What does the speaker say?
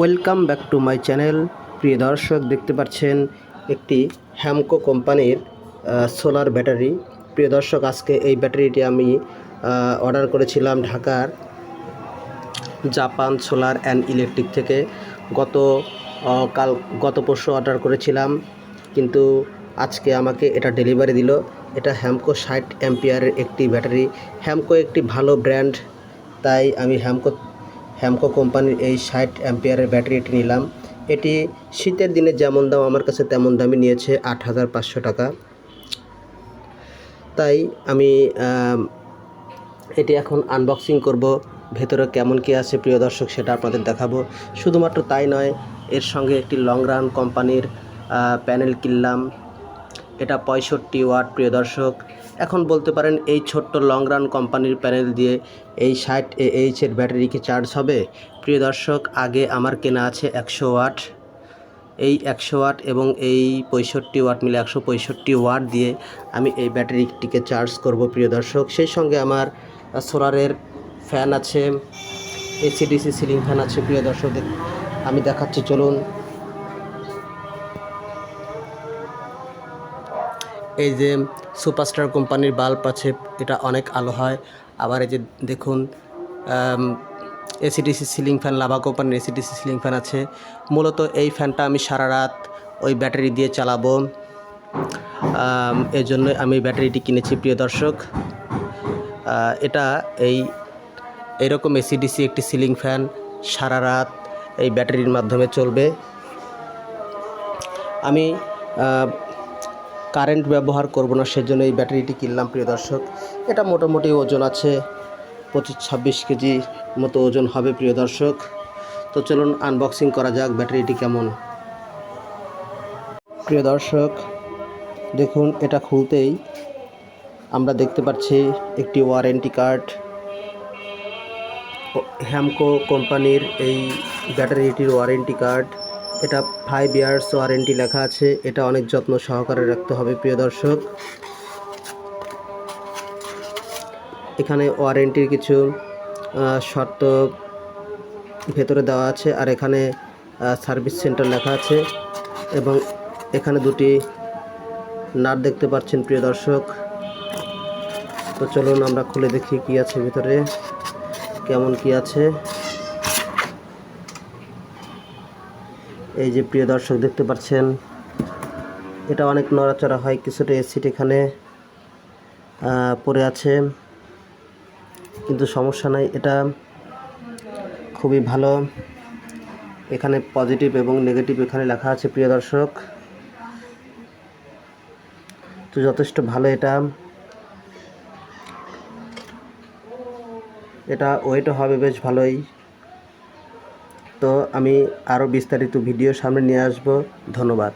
Welcome back to my channel প্রিয় দর্শক, দেখতে পাচ্ছেন একটি হ্যামকো কোম্পানির সোলার ব্যাটারি প্রিয় দর্শক, আজকে এই ব্যাটারিটি আমি অর্ডার করেছিলাম ঢাকার জাপান সোলার অ্যান্ড ইলেকট্রিক থেকে। গত কাল, গত পরশু অর্ডার করেছিলাম, কিন্তু আজকে আমাকে এটা ডেলিভারি দিল। এটা হ্যামকো ষাট অ্যাম্পিয়ারের একটি ব্যাটারি হ্যামকো একটি ভালো ব্র্যান্ড তাই আমি হ্যামকো হ্যামকো কোম্পানির এই ষাট অ্যাম্পিয়ারের ব্যাটারিটি নিলাম। এটি শীতের দিনে যেমন দাম আমার কাছে তেমন দামই নিয়েছে আট হাজার পাঁচশো টাকা। তাই আমি এটি এখন আনবক্সিং করব। ভেতরে কেমন কি আছে প্রিয় দর্শক সেটা আপনাদের দেখাবো। শুধুমাত্র তাই নয়, এর সঙ্গে একটি লং রান কোম্পানির প্যানেল কিনলাম। এটা পঁয়ষট্টি ওয়াট, প্রিয় দর্শক। এখন বলতে পারেন এই ছোট্ট লং রান কোম্পানির প্যানেল দিয়ে এই ষাট এইচ এর ব্যাটারি কি চার্জ হবে? প্রিয় দর্শক, আগে আমার কেনা আছে একশো ওয়াট। এই একশো ওয়াট এবং এই পঁয়ষট্টি ওয়াট মিলে একশো পঁয়ষট্টি ওয়াট দিয়ে আমি এই ব্যাটারিটিকে চার্জ করব, প্রিয় দর্শক। সেই সঙ্গে আমার সোলারের ফ্যান আছে এসিডিসি সিলিং ফ্যান আছে, প্রিয় দর্শক। আমি দেখাচ্ছি, চলুন। এই যে সুপারস্টার কোম্পানির বাল্ব আছে, এটা অনেক আলো হয়। আবার এই যে দেখুন AC DC ceiling fan Lava কোম্পানির এসিডিসি সিলিং ফ্যান আছে। মূলত এই ফ্যানটা আমি সারা রাত ওই ব্যাটারি দিয়ে চালাবো। এই জন্য আমি ব্যাটারিটি কিনেছি, প্রিয় দর্শক। এটা এই, এরকম এসিডিসি একটি সিলিং ফ্যান সারা রাত এই ব্যাটারির মাধ্যমে চলবে। আমি কারেন্ট ব্যবহার করব না, সেজন্য এই ব্যাটারিটি কিনলাম, প্রিয় দর্শক। এটা মোটামুটি ওজন আছে পঁচিশ ছাব্বিশ কেজি মতো ওজন হবে, প্রিয় দর্শক। তো চলুন আনবক্সিং করা যাক, ব্যাটারিটি কেমন। প্রিয় দর্শক, দেখুন, এটা খুলতেই আমরা দেখতে পাচ্ছি একটি ওয়ারেন্টি কার্ড হ্যামকো কোম্পানির এই ব্যাটারিটির ওয়ারেন্টি কার্ড এটা ফাইভ ইয়ার্স ওয়ারেন্টি লেখা আছে। এটা অনেক যত্ন সহকারে রাখতে হবে, প্রিয় দর্শক। এখানে ওয়ারেন্টির কিছু শর্ত ভেতরে দেওয়া আছে আর এখানে সার্ভিস সেন্টার লেখা আছে এবং এখানে দুটি নাট দেখতে পাচ্ছেন, প্রিয় দর্শক। তো চলুন আমরা খুলে দেখি কি আছে ভিতরে, কেমন কি আছে। এই যে প্রিয় দর্শক দেখতে পাচ্ছেন, এটা অনেক নড়াচড়া হয় কিছুটা এসিড এখানে পড়ে আছে। কিন্তু সমস্যা নাই, এটা খুবই ভালো। এখানে পজিটিভ এবং নেগেটিভ এখানে লেখা আছে, প্রিয় দর্শক। তো যথেষ্ট ভালো এটা। এটা ওয়েটও হবে বেশ ভালোই। তো আমি আরও বিস্তারিত ভিডিও সামনে নিয়ে আসব। ধন্যবাদ।